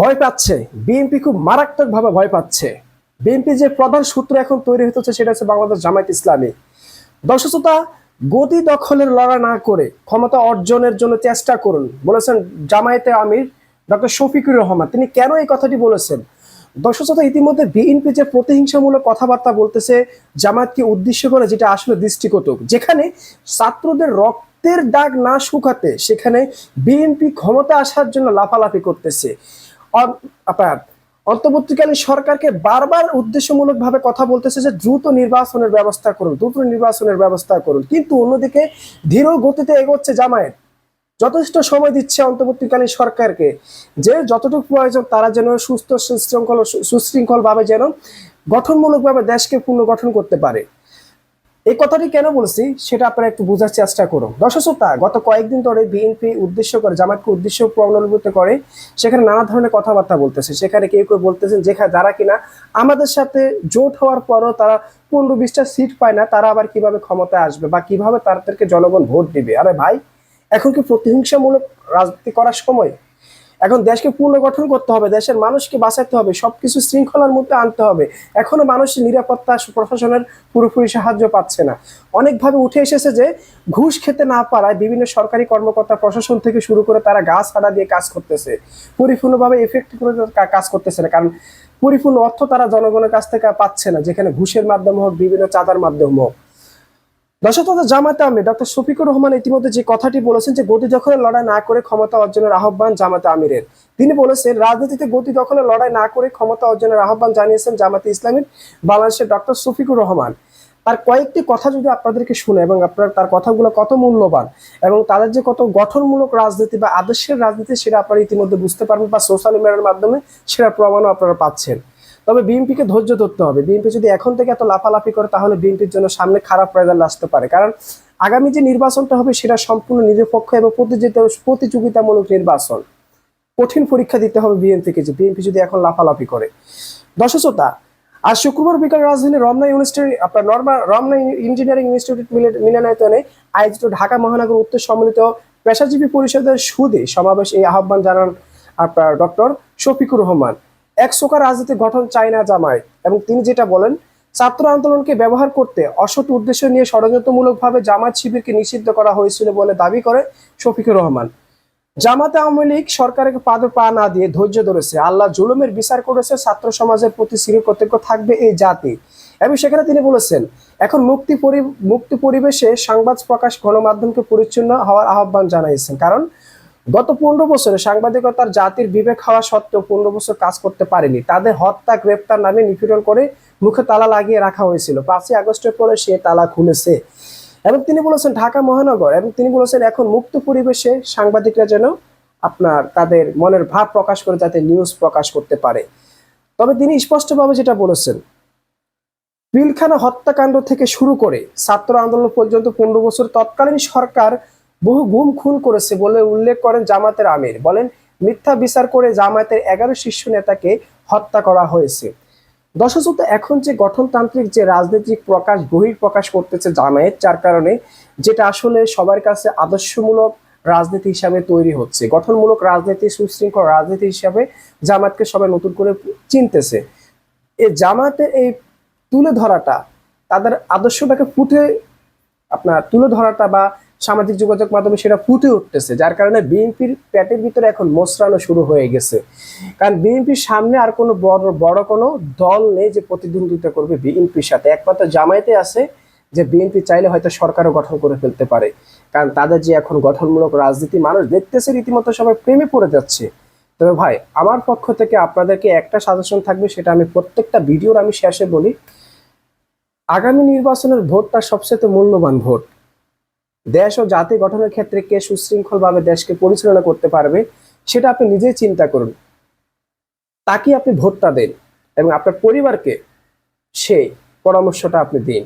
ভয় পাচ্ছে। বিএনপি খুব মারাত্মক ভাবে ভয় পাচ্ছে। বিএনপি যে প্রধান সূত্র এখন তৈরি হতেছে সেটা হচ্ছে বাংলাদেশ জামায়াত ইসলামী। দর্শকতা গতি দখলের লড়াই না করে ক্ষমতা অর্জনের জন্য চেষ্টা করুন, বলেছেন জামায়াতে আমির ডক্টর শফিকুর রহমান। তিনি কেন এই কথাটি বলেছেন? দর্শকতা ইতিমধ্যে বিএনপি যে প্রতিহিংসামূলক কথাবার্তা বলতেছে, জামায়াতকে উদ্দেশ্য করে যেটা আসলে দৃষ্টিকটক, যেখানে ছাত্রদের রক্তের দাগ না শুকাতে, সেখানে বিএনপি ক্ষমতা আসার জন্য লাফালাফি করতেছে। অন্তর্বর্তীকালীন সরকারকে বারবার উদ্দেশ্যমূলকভাবে কথা বলতেছে যে দ্রুত নির্বাচনের ব্যবস্থা করুন, দ্রুত নির্বাচনের ব্যবস্থা করুন। কিন্তু অন্যদিকে ধীর গতিতে এগোচ্ছে জামায়াত। যথেষ্ট সময় দিচ্ছে অন্তর্বর্তীকালীন সরকারকে যে যতটুকু প্রয়োজন তারা যেন সুস্থ সুশৃঙ্খল সুশৃঙ্খল ভাবে যেন গঠনমূলকভাবে দেশকে পুনর্গঠন করতে পারে। এই কথাটি কেন বলছি সেটা আপনারা একটু বোঝার চেষ্টা করুন। দর্শকতা গত কয়েকদিন ধরে বিএনপি উদ্দেশ্য করে জামাতকে উদ্দেশ্য প্রণলিত করে, সেখানে নানা ধরনের কথাবার্তা বলতেছে। সেখানে কেউ কেউ বলতেছেন যেখানে যারা কিনা আমাদের সাথে জোট হওয়ার পরও তারা পনেরো বিশটা সিট পায় না, তারা আবার কীভাবে ক্ষমতায় আসবে বা কীভাবে তাদেরকে জনগণ ভোট দিবে? আরে ভাই, এখন কি প্রতিহিংসামূলক রাজনীতি করার সময়? এখন দেশকে পুনর্গঠন করতে হবে, দেশের মানুষকে বাঁচাতে হবে, সবকিছু শৃঙ্খলার মধ্যে আনতে হবে। এখনও মানুষের নিরাপত্তা প্রশাসনের পুরোপুরি সাহায্য পাচ্ছে না। অনেকভাবে উঠে এসেছে যে ঘুষ খেতে না পারায় বিভিন্ন সরকারি কর্মকর্তা, প্রশাসন থেকে শুরু করে তারা গাছ কাটা দিয়ে কাজ করতেছে। পরিপূর্ণভাবে এফেক্ট করে কাজ করতেছে না, কারণ পরিপূর্ণ অর্থ তারা জনগণের কাছ থেকে পাচ্ছে না, যেখানে ঘুষের মাধ্যমে হোক, বিভিন্ন চাঁদার মাধ্যমে হোক। দর্শক জামাতে আমির ডক্টর শফিকুর রহমান ইতিমধ্যে যে কথাটি বলেছেন যে গতি দখলের লড়াই না করে ক্ষমতা অর্জনের আহ্বান জামাতে আমিরের। তিনি বলেছেন, রাজনীতিতে গতি দখলের লড়াই না করে ক্ষমতা অর্জনের আহ্বান জানিয়েছেন জামাতে ইসলামীর বাংলাদেশের ডক্টর শফিকুর রহমান। তার কয়েকটি কথা যদি আপনাদেরকে শুনে এবং আপনার, তার কথাগুলো কত মূল্যবান এবং তাদের যে কত গঠনমূলক রাজনীতি বা আদর্শের রাজনীতি সেটা আপনারা ইতিমধ্যে বুঝতে পারবেন বা সোশ্যাল মিডিয়ার মাধ্যমে সেটা প্রমাণও আপনারা পাচ্ছেন। তবে বিএনপিকে ধৈর্য ধরতে হবে। বিএনপি যদি এখন থেকে এত লাফালাফি করে, তাহলে বিএনপির জন্য সামনে খারাপ রেজাল্ট আসতে পারে। কারণ আগামী যে নির্বাচনটা হবে, সেটা সম্পূর্ণ নিরপেক্ষ এবং প্রতিযোগিতা প্রতিযোগিতামূলক নির্বাচন। কঠিন পরীক্ষা দিতে হবে বিএনপিকে যে বিএনপি যদি এখন লাফালাফি করে। দর্শকতা আর শুক্রবার বিকাল রাজধানীর রমনা ইউনিভার্সিটি আপনার নর্মা, রমনা ইঞ্জিনিয়ারিং ইনস্টিটিউট মিলে- মিলনায়তনে আয়োজিত ঢাকা মহানগর উত্তর সম্মিলিত পেশাজীবী পরিষদের সুদে সমাবেশ এই আহ্বান জানান আপনার ডক্টর শফিকুর রহমান। এক সোকা রাজনীতি গঠন চায় না জামায়াত। এবং তিনি যেটা বলেন, ছাত্র আন্দোলনকে ব্যবহার করতে অসৎ উদ্দেশ্য নিয়ে ষড়যন্ত্রমূলকভাবে জামাত শিবিরকে নিষিদ্ধ করা হয়েছিল বলে দাবি করে শফিকুর রহমান। জামাতে আওয়ামী লীগ সরকারকে পাদে পা না দিয়ে ধৈর্য ধরেছে। আল্লাহ জুলুমের বিচার করেছে, ছাত্র সমাজের প্রতি চিরকৃতজ্ঞ থাকবে এই জাতি। এবং সেখানে তিনি বলেছেন, এখন মুক্তি মুক্তি পরিবেশে সংবাদ প্রকাশ গণমাধ্যমকে পরিচ্ছন্ন হওয়ার আহ্বান জানাইছেন। কারণ গত পনেরো বছরে সাংবাদিকতার জাতির বিবেক হওয়া সত্ত্বেও পনেরো বছর কাজ করতে পারেনি। তাদের হত্যা, গ্রেপ্তার নামে নিপীড়ন করে মুখে তালা লাগিয়ে রাখা হয়েছিল। পাঁচই আগস্টের পরে সে তালা খুলেছে। এবং তিনি বলেছেন, ঢাকা মহানগর এবং তিনি বলেছেন, এখন মুক্ত পরিবেশে সাংবাদিকরা যেন আপনার তাদের মনের ভাব প্রকাশ করে, যাতে নিউজ প্রকাশ করতে পারে। তবে তিনি স্পষ্টভাবে যেটা বলেছেন, পিলখানা হত্যাকাণ্ড থেকে শুরু করে ছাত্র আন্দোলন পর্যন্ত পনেরো বছর তৎকালীন সরকার বহু গুম খুন করেছে বলে উল্লেখ করেন জামাতের আমির। বলেন, মিথ্যা বিচার করে জামায়াতের এগারো শীর্ষ নেতাকে হত্যা করা হয়েছে। দশযুদ্ধ এখন যে গঠনতান্ত্রিক যে রাজনৈতিক প্রকাশ বহির প্রকাশ করতেছে জামায়াত, যার কারণে যেটা আসলে সবার কাছে আদর্শমূলক রাজনীতি হিসাবে তৈরি হচ্ছে। গঠনমূলক রাজনীতি, সুশৃঙ্খল রাজনীতি হিসাবে জামাতকে সবাই নতুন করে চিনতেছে। এই জামাতের এই তুলে ধরাটা, তাদের আদর্শটাকে ফুটে, আপনার তুলে ধরাটা বা সামাজিক যোগাযোগ মাধ্যমে সেটা ফুটে উঠতেছে, যার কারণে বিএনপির প্যাটের ভিতরে এখন মোসরানো শুরু হয়ে গেছে। কারণ বিএনপির সামনে আর কোনো বড় বড় কোনো দল নেই যে প্রতিদ্বন্দ্বিতা করবে বিএনপির সাথে। একমাত্র জামায়াতে আছে যে বিএনপি চাইলে হয়তো সরকারও গঠন করে ফেলতে পারে। কারণ তাদের যে এখন গঠনমূলক রাজনীতি, মানুষ দেখতেছে রীতিমতো সবাই প্রেমে পড়ে যাচ্ছে। তবে ভাই, আমার পক্ষ থেকে আপনাদেরকে একটা সাজেশন থাকবে, সেটা আমি প্রত্যেকটা ভিডিওর আমি শেষে বলি। আগামী নির্বাচনের ভোটটা সবচেয়ে মূল্যবান ভোট। দেশ ও জাতি গঠনের ক্ষেত্রে কে সুশৃঙ্খলভাবে দেশকে পরিচালনা করতে পারবে, সেটা আপনি নিজেই চিন্তা করুন। তাকে আপনি ভোটটা দেন এবং আপনার পরিবারকে সেই পরামর্শটা আপনি দিন।